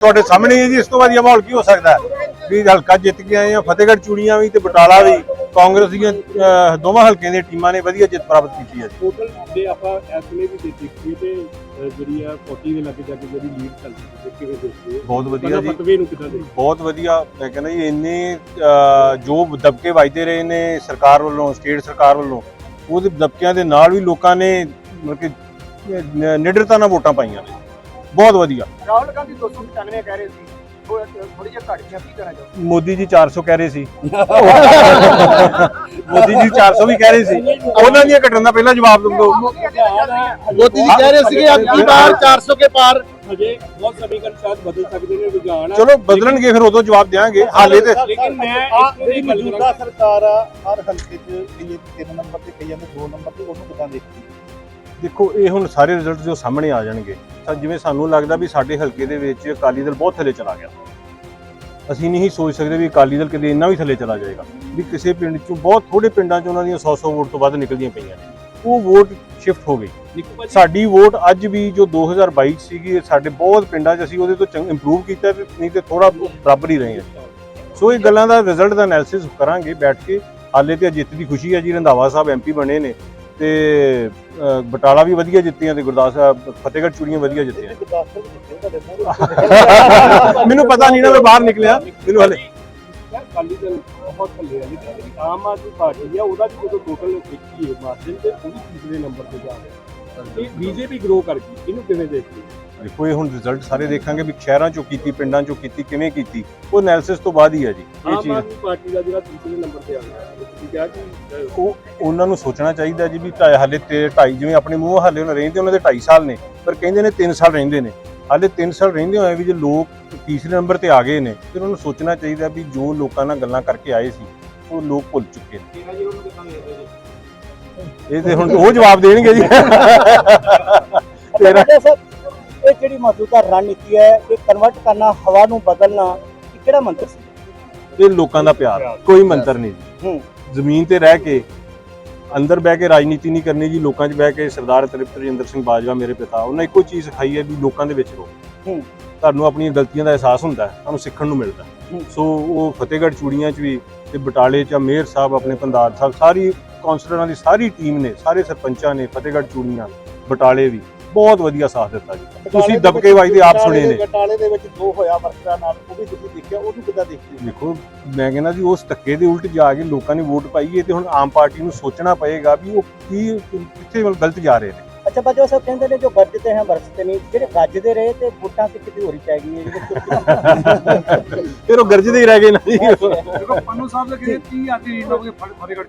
ਤੁਹਾਡੇ ਸਾਹਮਣੇ ਹੀ ਜੀ ਇਸ ਤੋਂ ਵਧੀਆ ਮਾਹੌਲ ਕੀ ਹੋ ਸਕਦਾ ਹੈ? ਵੀ ਹਲਕਾ ਜਿੱਤ ਕੇ ਆਏ ਆ ਫਤਿਹਗੜ੍ਹ ਚੂੜੀਆਂ ਵੀ ਤੇ ਬਟਾਲਾ ਵੀ ਕਾਂਗਰਸ ਦੀਆਂ ਅਹ, ਦੋਵਾਂ ਹਲਕਿਆਂ ਦੀਆਂ ਟੀਮਾਂ ਨੇ ਵਧੀਆ ਜਿੱਤ ਪ੍ਰਾਪਤ ਕੀਤੀ ਹੈ ਜੀ। ਟੋਟਲ ਜੇ ਆਪਾਂ ਇਸ ਵੇਲੇ ਵੀ ਦੇ ਦੇਖੀਏ ਤੇ ਅਹ, ਜਿਹੜੀ ਆ 40 ਦੇ ਲੱਗੇ ਜਾ ਕੇ ਜਿਹੜੀ ਲੀਡ ਚੱਲਦੀ ਹੈ ਕਿਵੇਂ ਦੇਖਦੇ ਹੋ? ਬਹੁਤ ਵਧੀਆ ਜੀ। ਫਤਵੇ ਨੂੰ ਕਿਦਾਂ ਦੇਖਦੇ ਬਹੁਤ ਵਧੀਆ। ਮੈਂ ਕਹਿੰਦਾ ਜੀ ਇੰਨੇ ਅਹ, ਜੋ ਦਬਕੇ ਵੱਜਦੇ ਰਹੇ ਨੇ ਸਰਕਾਰ ਵੱਲੋਂ ਸਟੇਟ ਸਰਕਾਰ ਵੱਲੋਂ ਉਹਦੇ ਦਬਕਿਆਂ ਦੇ ਨਾਲ ਵੀ ਲੋਕਾਂ ਨੇ ਮਤਲਬ ਕਿ ਨ- ਨਿਡਰਤਾ ਨਾਲ ਵੋਟਾਂ ਪਾਈਆਂ ਨੇ। ਬਹੁਤ ਵਧੀਆ। ਰਾਹੁਲ ਗਾਂਧੀ 295 ਕਹਿ ਰਹੇ ਸੀ ਥੋੜੀ ਜਿਹੀ ਘੱਟ ਗਿਆ ਕੀ ਕਰਾਂ ਜੋ? ਮੋਦੀ ਜੀ 400 ਕਹਿ ਰਹੇ ਸੀ। ਮੋਦੀ ਜੀ 400 ਵੀ ਕਹਿ ਰਹੇ ਸੀ। ਉਹਨਾਂ ਦੀਆਂ ਘਟਣ ਦਾ ਪਹਿਲਾਂ ਜਵਾਬ ਦਿੰਦੋ ਮੋਦੀ ਜੀ ਕਹਿ ਰਹੇ ਸੀਗੇ ਅੱਜ ਦੀ ਵਾਰ 400 ਕੇ ਪਾਰ। ਚਲੋ ਬਦਲਣਗੇ ਫਿਰ ਉਦੋਂ ਜਵਾਬ ਦੇਵਾਂਗੇ ਹਾਲੇ ਤੇ ਲੇਕਿਨ ਨੰਬਰ ਦੇਖੋ ਇਹ ਹੁਣ ਸਾਰੇ ਰਿਜ਼ਲਟ ਜੋ ਸਾਹਮਣੇ ਆ ਜਾਣਗੇ। ਤਾਂ ਜਿਵੇਂ ਸਾਨੂੰ ਲੱਗਦਾ ਵੀ ਸਾਡੇ ਹਲਕੇ ਦੇ ਵਿੱਚ ਅਕਾਲੀ ਦਲ ਬਹੁਤ ਥੱਲੇ ਚਲਾ ਗਿਆ। ਅਸੀਂ ਨਹੀਂ ਸੋਚ ਸਕਦੇ ਵੀ ਅਕਾਲੀ ਦਲ ਕਦੇ ਇੰਨਾ ਵੀ ਥੱਲੇ ਚਲਾ ਜਾਏਗਾ। ਵੀ ਕਿਸੇ ਪਿੰਡ ਚੋਂ ਬਹੁਤ ਥੋੜੇ ਪਿੰਡਾਂ 'ਚ ਉਹਨਾਂ ਦੀਆਂ 100-100 ਵੋਟ ਤੋਂ ਵੱਧ ਨਿਕਲਦੀਆਂ ਪਈਆਂ ਨੇ। ਉਹ ਵੋਟ ਸ਼ਿਫਟ ਹੋ ਗਈ। ਸਾਡੀ ਵੋਟ ਅੱਜ ਵੀ ਜੋ 2022 'ਚ ਸੀਗੀ ਸਾਡੇ ਬਹੁਤ ਪਿੰਡਾਂ 'ਚ ਅਸੀਂ ਉਹਦੇ ਤੋਂ ਚੰਗ ਇੰਪਰੂਵ ਕੀਤਾ ਤੇ ਨਹੀਂ ਤੇ ਥੋੜਾ ਬਰਾਬਰ ਹੀ ਰਹੇ ਹਾਂ ਸੋ ਇਹ ਗੱਲਾਂ ਦਾ ਰਿਜ਼ਲਟ ਦਾ ਐਨਾਲਿਸਿਸ ਕਰਾਂਗੇ ਬੈਠ ਕੇ। ਹਾਲੇ ਤੇ ਜਿੱਤ ਦੀ ਖੁਸ਼ੀ ਹੈ ਜੀ ਰੰਧਾਵਾ ਸਾਹਿਬ ਐਮਪੀ ਬਣੇ ਨੇ। ਤੇ ਅ, ਬਟਾਲਾ ਵੀ ਵਧੀਆ ਜਿੱਤੀਆਂ ਤੇ ਗੁਰਦਾਸ ਸਾਹਿਬ ਫਤਿਹਗੜ੍ਹ ਚੂੜੀਆਂ ਵਧੀਆ ਜਿੱਤੀਆਂ। ਗੁਰਦਾਸਪੁਰ ਜਿੱਥੇ ਤੁਹਾਡੇ ਮੂੰਹ ਮੈਨੂੰ ਪਤਾ ਨਹੀਂ ਨਾ ਮੈਂ ਬਾਹਰ ਨਿਕਲਿਆ। ਮੈਨੂੰ ਹਲੇ ਅਕਾਲੀ ਦਲ ਬਹੁਤ ਥੱਲੇ ਆ ਲੇਕਿਨ ਜਿਹੜੀ ਆਮ ਆਦਮੀ ਪਾਰਟੀ ਆ ਉਹਦਾ ਵੀ ਜਦੋਂ ਟੋਟਲ ਦੇਖੀਏ ਮਾਰਜਨ ਤੇ ਉਹ ਵੀ ਤੀਸਰੇ ਨੰਬਰ ਤੇ ਜਾ ਰਿਹਾ। ਇਹ ਬੀਜੇਪੀ ਗਰੋ ਕਰ ਗਈ ਇਹਨੂੰ ਕਿਵੇਂ ਦੇਖਦੇ ਹੋ? ਦੇਖੋ ਇਹ ਹੁਣ ਰਿਜ਼ਲਟ ਸਾਰੇ ਦੇਖਾਂਗੇ ਵੀ ਸ਼ਹਿਰਾਂ ਚੋਂ ਕੀਤੀ ਪਿੰਡਾਂ ਚੋਂ ਕੀਤੀ ਕਿਵੇਂ ਕੀਤੀ। ਉਹ ਐਨਾਲਿਸਿਸ ਤੋਂ ਬਾਅਦ ਹੀ ਹੈ ਜੀ ਇਹ ਆਮ ਚੀਜ਼। ਆਦਮੀ ਪਾਰਟੀ ਦਾ ਜਿਹੜਾ ਤੀਸਰੇ ਨੰਬਰ ਤੇ ਆ ਗਿਆ ਤੁਸੀਂ ਕਿਹਾ ਕਿ ਅਹ, ਉਹ ਉਹਨਾਂ ਨੂੰ ਸੋਚਣਾ ਚਾਹੀਦਾ ਜੀ ਵੀ ਢਾਈ ਹਾਲੇ ਤੇ ਢਾਈ ਜਿਵੇਂ ਆਪਣੇ ਮੂੰਹ ਹਾਲੇ ਉਹਨਾਂ ਰਹਿੰਦੇ ਉਹਨਾਂ ਦੇ 2.5 ਸਾਲ ਨੇ ਪਰ ਕਹਿੰਦੇ ਨੇ 3 ਸਾਲ ਰਹਿੰਦੇ ਨੇ। ਹਾਲੇ 3 ਸਾਲ ਰਹਿੰਦੇ ਹੋਏ ਵੀ ਜੇ ਲੋਕ ਤੀਸਰੇ ਨੰਬਰ ਤੇ ਆ ਗਏ ਨੇ ਫਿਰ ਉਹਨੂੰ ਸੋਚਣਾ ਚਾਹੀਦਾ ਵੀ ਜੋ ਲੋਕਾਂ ਨਾਲ ਗੱਲਾਂ ਕਰਕੇ ਆਏ ਸੀ ਉਹ ਲੋਕ ਭੁੱਲ ਚੁੱਕੇ ਨੇ। ਤੇਰਾ ਜੀ ਉਹਨੂੰ ਕਿੱਦਾਂ ਦੇਖਦੇ ਜੀ ਇਹ ਤੇ ਹੁਣ ਉਹ ਜਵਾਬ ਦੇਣਗੇ ਜੀ। ਤੇਰਾ ਸਰ ਇਹ ਜਿਹੜੀ ਮੌਜੂਦਾ ਰਣਨੀਤੀ ਹੈ ਇਹ ਕਨਵਰਟ ਕਰਨਾ ਹਵਾ ਨੂੰ ਬਦਲਣਾ ਇਹ ਕਿਹੜਾ ਮੰਤਰ ਸੀ ਇਹ ਲੋਕਾਂ ਦਾ ਪਿਆਰ ਕੋਈ ਮੰਤਰ ਨਹੀਂ ਜੀ ਹੂੰ। ਜ਼ਮੀਨ ਤੇ ਰਹਿ ਕੇ ਅੰਦਰ ਬਹਿ ਕੇ ਰਾਜਨੀਤੀ ਨਹੀਂ ਕਰਨੀ ਜੀ ਲੋਕਾਂ 'ਚ ਬਹਿ ਕੇ ਸਰਦਾਰ ਤ੍ਰਿਪਤ ਰਜਿੰਦਰ ਸਿੰਘ ਬਾਜਵਾ ਮੇਰੇ ਪਿਤਾ ਉਹਨਾਂ ਇੱਕੋ ਚੀਜ਼ ਸਿਖਾਈ ਹੈ ਵੀ ਲੋਕਾਂ ਦੇ ਵਿੱਚ ਰਹੋ ਹੂੰ। ਤੁਹਾਨੂੰ ਆਪਣੀਆਂ ਗਲਤੀਆਂ ਦਾ ਅਹਿਸਾਸ ਹੁੰਦਾ ਹੈ ਤੁਹਾਨੂੰ ਸਿੱਖਣ ਨੂੰ ਮਿਲਦਾ। ਸੋ ਉਹ ਫਤਿਹਗੜ੍ਹ ਚੂੜੀਆਂ 'ਚ ਵੀ ਤੇ ਬਟਾਲੇ 'ਚ ਮੇਅਰ ਸਾਹਿਬ ਆਪਣੇ ਪੰਦਾਰ ਸਾਹਿਬ ਸਾਰੀ ਕਾਉਂਸਲਰਾਂ ਦੀ ਸਾਰੀ ਟੀਮ ਨੇ ਸਾਰੇ ਸਰਪੰਚਾਂ ਨੇ ਫਤਿਹਗੜ੍ਹ ਚੂੜੀਆਂ ਬਟਾਲੇ ਵੀ ਬਹੁਤ ਵਧੀਆ ਸਾਥ ਦਿੱਤਾ ਜੀ। ਤੁਸੀਂ ਦਬਕੇ ਵੱਜਦੇ ਆਪ ਸੁਣੇ ਨੇ। ਬਟਾਲੇ ਦੇ ਵਿੱਚ ਜੋ ਹੋਇਆ ਵਰਕਰਾਂ ਨਾਲ ਉਹ ਵੀ ਤੁਸੀਂ ਦੇਖਿਆ ਉਹਨੂੰ ਕਿਦਾਂ ਦੇਖਦੇ? ਦੇਖੋ ਮੈਂ ਕਹਿੰਦਾ ਜੀ ਉਸ ਧੱਕੇ ਦੇ ਉਲਟ ਜਾ ਕੇ ਲੋਕਾਂ ਨੇ ਵੋਟ ਪਾਈ ਹੈ ਤੇ ਹੁਣ ਆਮ ਪਾਰਟੀ ਨੂੰ ਸੋਚਣਾ ਪਏਗਾ ਵੀ ਉਹ ਕੀ ਕਿੱਥੇ ਵੱਲ ਗਲਤ ਜਾ ਰਹੇ ਨੇ। ਅੱਛਾ ਬਾਜਵਾ ਸਾਹਿਬ ਕਹਿੰਦੇ ਨੇ ਜੋ ਗੱਜਦੇ ਹੈ ਬਰਸਤੇ ਨਹੀਂ ਜਿਹੜੇ ਗੱਜਦੇ ਰਹੇ ਤੇ ਵੋਟਾਂ ਤੇ ਕਿਤੇ ਹੋਰੀ ਪੈ ਗਈ ਹੈ ਜਿਹੜੇ ਫਿਰ ਉਹ ਗਰਜਦੇ ਹੀ ਰਹਿ ਗਏ ਨਾ ਜੀ। ਦੇਖੋ ਪੰਨੂ ਸਾਹਿਬ ਦੇ ਕਹਿੰਦੇ 30 ਆਦੀ ਰੀਡ ਹੋ ਗਏ ਫਤਿਹਗੜ੍ਹ